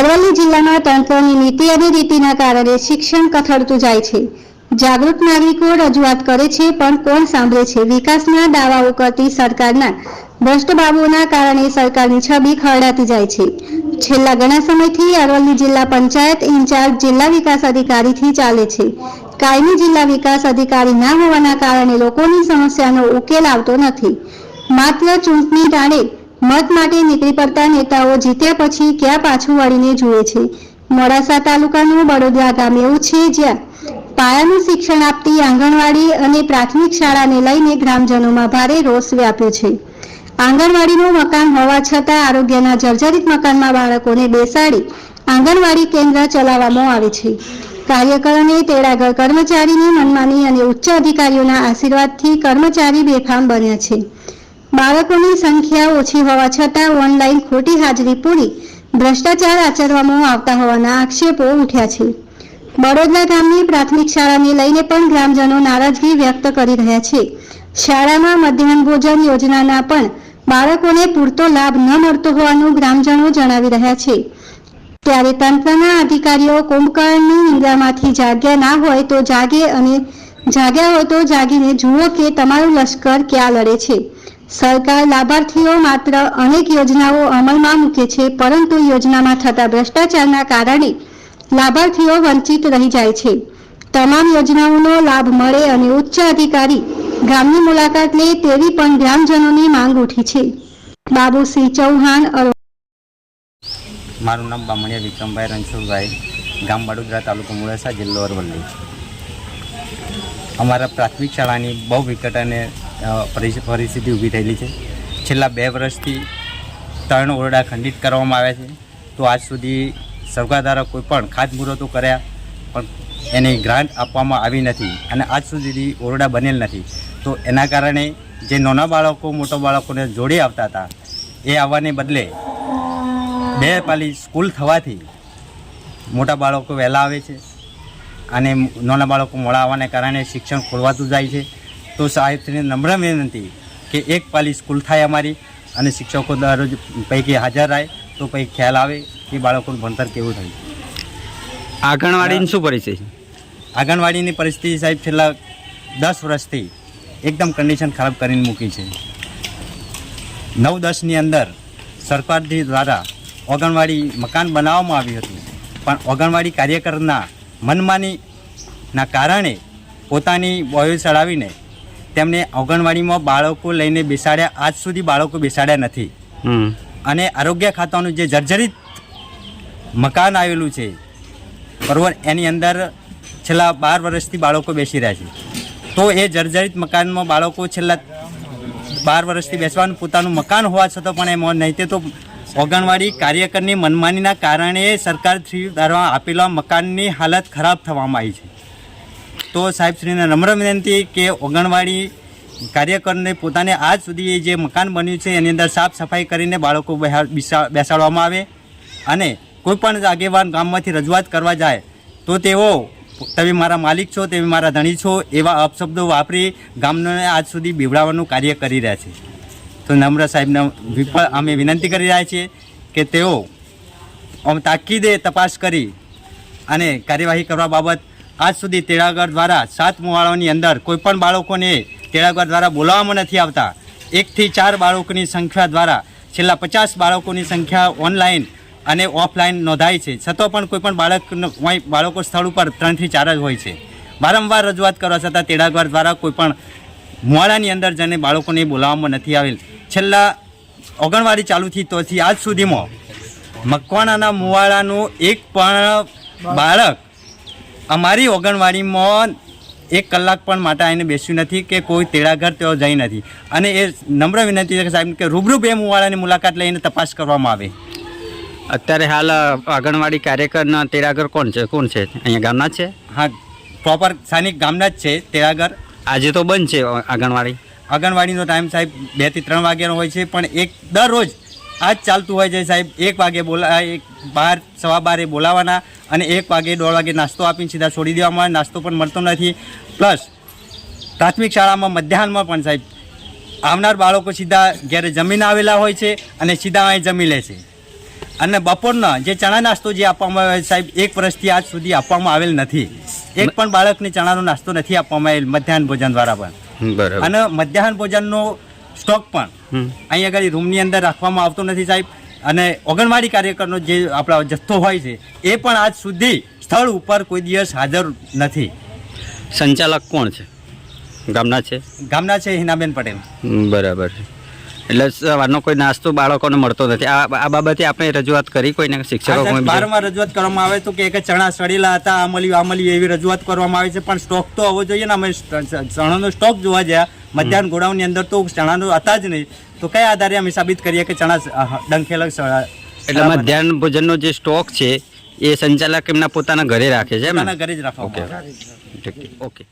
અરવલ્લી જિલ્લામાં તંત્રની નીતિ અને રીતિના કારણે શિક્ષણ કથળતું જાય છે. જાગૃત નાગરિકો રજૂઆત કરે છે, પણ કોણ સાંભળે છે? વિકાસના દાવાઓ કરતી સરકારના ભ્રષ્ટ બાબુઓના કારણે સરકારની છબી ખરડાતી જાય છે. છેલ્લા ઘણા સમયથી અરવલ્લી જિલ્લા પંચાયત ઇન્ચાર્જ જિલ્લા વિકાસ અધિકારીથી ચાલે છે. કાયમી જિલ્લા વિકાસ અધિકારી ના હોવાના કારણે લોકોની સમસ્યાનો ઉકેલ આવતો નથી. માત્ર ચૂંટણી ટાણે મત માટે નીકળી પડતા નેતાઓ જીત્યા પછી ક્યાં પાછું વળીને જુએ છે? મોડાસા તાલુકાનું બડોદરા ગામ એવું છે જ્યાં પાયાનું શિક્ષણ આપતી આંગણવાડી અને પ્રાથમિક શાળાને લઈને ગ્રામજનોમાં ભારે રોષ વ્યાપ્યો છે. આંગણવાડીનું મકાન હોવા છતાં આરોગ્યના જર્જરિત મકાનમાં બાળકોને બેસાડી આંગણવાડી કેન્દ્ર ચલાવવામાં આવે છે. કાર્યકરોને તેડાગર કર્મચારીની મનમાની અને ઉચ્ચ અધિકારીઓના આશીર્વાદથી કર્મચારી બેફામ બન્યા છે. બાળકોની સંખ્યા ઓછી હોવા છતાં ઓનલાઈન ખોટી હાજરી પૂરી ભ્રષ્ટાચાર આચરવામાં આવતા હોવાના આક્ષેપો ઉઠ્યા છે. બડોદરા ગામની પ્રાથમિક શાળાને લઈને પણ ગ્રામજનો નારાજગી વ્યક્ત કરી રહ્યા છે. શાળામાં મધ્યાહન ભોજન યોજનાના પણ બાળકોને પૂરતો લાભ ન મળતો હોવાનું ગ્રામજનો જણાવી રહ્યા છે. ત્યારે તંત્રના અધિકારીઓ કુંભકર્ણની નિંદ્રામાંથી જાગ્યા ના હોય તો જાગે અને જાગ્યા હોય તો જાગીને જુઓ કે તમારું લશ્કર ક્યાં લડે છે. સરકાર લાભાર્થીઓ માત્ર અનેક યોજનાઓ અમલમાં મૂકે છે, પરંતુ યોજનામાં થતા ભ્રષ્ટાચારના કારણે લાભાર્થીઓ વંચિત રહી જાય છે. તમામ યોજનાઓનો લાભ મળે અને ઉચ્ચ અધિકારી ગામની મુલાકાત લે તેવી પણ ગ્રામજનોની માંગ ઉઠી છે. બાબુસિંહ ચૌહાણ મારું નામ બામણિયા વિક્રમભાઈ રણછોડભાઈ, ગામ વડોદરા તાલુકો મોડાસા જિલ્લો અરવલ્લી. અમારા પ્રાથમિક શાળાની બહુ વિકટ અને પરિસ્થિતિ ઊભી થયેલી છે. છેલ્લા બે વર્ષથી ત્રણ ઓરડા ખંડિત કરવામાં આવ્યા છે. તો આજ સુધી સરકાર કોઈ પણ ખાતમુહૂર્તો કર્યા, પણ એની ગ્રાન્ટ આપવામાં આવી નથી અને આજ સુધી ઓરડા બનેલ નથી. તો એના કારણે જે નાના બાળકો, મોટા બાળકોને જોડે આવતા હતા, એ આવવાને બદલે બે પાલી સ્કૂલ થવાથી મોટા બાળકો વહેલા આવે છે અને નાના બાળકો મોડા આવવાને કારણે શિક્ષણ ખોલવાતું જાય છે. તો સાહેબશ્રીને નમ્ર વિનંતી કે એક પાલી સ્કૂલ થાય અમારી અને શિક્ષકો દરરોજ પૈકી હાજર રહે તો પછી ખ્યાલ આવે કે બાળકોનું ભણતર કેવું થયું. આંગણવાડીની શું પરિસ્થિતિ આંગણવાડીની પરિસ્થિતિ સાહેબ છેલ્લા દસ વર્ષથી એકદમ કન્ડિશન ખરાબ કરીને મૂકી છે. નવ દસની અંદર સરકારથી દ્વારા આંગણવાડી મકાન બનાવવામાં આવ્યું હતું. પણ આંગણવાડી કાર્યકરના મનમાનીના કારણે પોતાની બોયો ચડાવીને તેમને આંગણવાડીમાં બાળકો લઈને બેસાડ્યા. આજ સુધી બાળકો બેસાડ્યા નથી. અને આરોગ્ય ખાતાનું જે જર્જરિત મકાન આવેલું છે બરોબર એની અંદર છેલ્લા બાર વર્ષથી બાળકો બેસી રહ્યા છે. તો એ જર્જરિત મકાનમાં બાળકો છેલ્લા બાર વર્ષથી બેસવાનું પોતાનું મકાન હોવા છતાં પણ એમાં નહીં તે તો ઓગણવાડી કાર્યકરની મનમાનીના કારણે સરકારશ્રી દ્વારા આપેલા મકાનની હાલત ખરાબ થવામાં આવી છે. તો સાહેબશ્રીને નમ્ર વિનંતી કે ઓગણવાડી કાર્યકરને પોતાને આજ સુધી જે મકાન બન્યું છે, એની અંદર સાફ સફાઈ કરીને બાળકો બેસાડવામાં આવે અને કોઈપણ આગેવાન ગામમાંથી રજૂઆત કરવા જાય, તો તેઓ તમે મારા માલિક છો, તમે મારા ધણી છો, એવા અપશબ્દો વાપરી ગામને આજ સુધી બીવડાવવાનું કાર્ય કરી રહ્યા છે. તો નમ્ર સાહેબને અમે વિનંતી કરી રહ્યા છીએ કે તેઓ આમ તાકીદે તપાસ કરી અને કાર્યવાહી કરવા બાબત આજ સુધી તેડાગર દ્વારા સાત મોવાળાની અંદર કોઈપણ બાળકોને તેડાગર દ્વારા બોલાવવામાં નથી આવતા. એકથી ચાર બાળકોની સંખ્યા દ્વારા છેલ્લા પચાસ બાળકોની સંખ્યા ઓનલાઈન અને ઓફલાઈન નોંધાય છે. છતાં પણ કોઈપણ બાળક બાળકો સ્થળ ઉપર ત્રણથી ચાર જ હોય છે. વારંવાર રજૂઆત કરવા છતાં તેડાગર દ્વારા કોઈપણ મોવાડાની અંદર જઈને બાળકોને બોલાવવામાં નથી આવેલ. છેલ્લા ઓગણવાડી ચાલુથી તોથી આજ સુધીમાં મકવાણાના મુવાડાનું એક પણ બાળક અમારી ઓગણવાડીમાં એક કલાક પણ માટે આવીને બેસ્યું નથી કે કોઈ તેડાઘર તેઓ જઈ નથી. અને એ નમ્ર વિનંતી છે કે સાહેબ કે રૂબરૂ બે મુવાડાની મુલાકાત લઈને તપાસ કરવામાં આવે. અત્યારે હાલ આંગણવાડી કાર્યકરના તેડાગર કોણ છે? કોણ છે? અહીંયા ગામના છે? હા પ્રોપર સ્થાનિક ગામના જ છે તેડાગર આજે તો બંધ છે આંગણવાડી. આંગણવાડીનો ટાઈમ સાહેબ બેથી ત્રણ વાગ્યાનો હોય છે પણ એક દરરોજ આ જ ચાલતું હોય છે સાહેબ. એક વાગે બોલા એક બાર સવા બારે બોલાવવાના અને એક વાગે દોઢ વાગે નાસ્તો આપીને સીધા છોડી દેવામાં આવે. નાસ્તો પણ મળતો નથી. પ્લસ પ્રાથમિક શાળામાં મધ્યાહનમાં પણ સાહેબ આવનાર બાળકો સીધા ઘેરે જમીન આવેલા હોય છે અને સીધા અહીં જમી લે છે. અને બપોરના જે ચણા નાસ્તો જે આપવામાં આવે સાહેબ એક વર્ષથી આજ સુધી આપવામાં આવેલ નથી. એક પણ બાળકને ચણાનો નાસ્તો નથી આપવામાં આવેલ મધ્યાહન ભોજન દ્વારા પણ. અને મધ્યાહન ભોજનનો સ્ટોક પણ. અહીંયા અહીં આગળ રૂમની અંદર રાખવામાં આવતો નથી સાહેબ. અને ઓગણવાડી કાર્યકરનો જે આપણા જથ્થો હોય છે એ પણ આજ સુધી સ્થળ ઉપર કોઈ દિવસ હાજર નથી. સંચાલક કોણ છે? ગામના છે? ગામના છે હિનાબેન પટેલ. બરાબર છે. એટલે સવારનો કોઈ નાસ્તો બાળકોને મળતો નથી. આ આ બાબતે આપણે રજૂઆત કરી કોઈને શિક્ષકો? બારમાં રજૂઆત કરવામાં આવે તો કે ચણા સડેલા હતા આ મળ્યું આ મળ્યું એવી રજૂઆત કરવામાં આવે છે. પણ સ્ટોક તો હોવો જોઈએ ને અમે ચણાનો સ્ટોક જોવા ગયા. મધ્યાહન ગોડાઉનની અંદર તો ચણાનો હતા જ નહીં. તો કયા આધારે અમે સાબિત કરીએ કે ચણા ડંખેલ એટલે મધ્યાહન ભોજનનો જે સ્ટોક છે એ સંચાલક એમના પોતાના ઘરે રાખે છે ઘરે જ રાખવા ઓકે. ઓકે.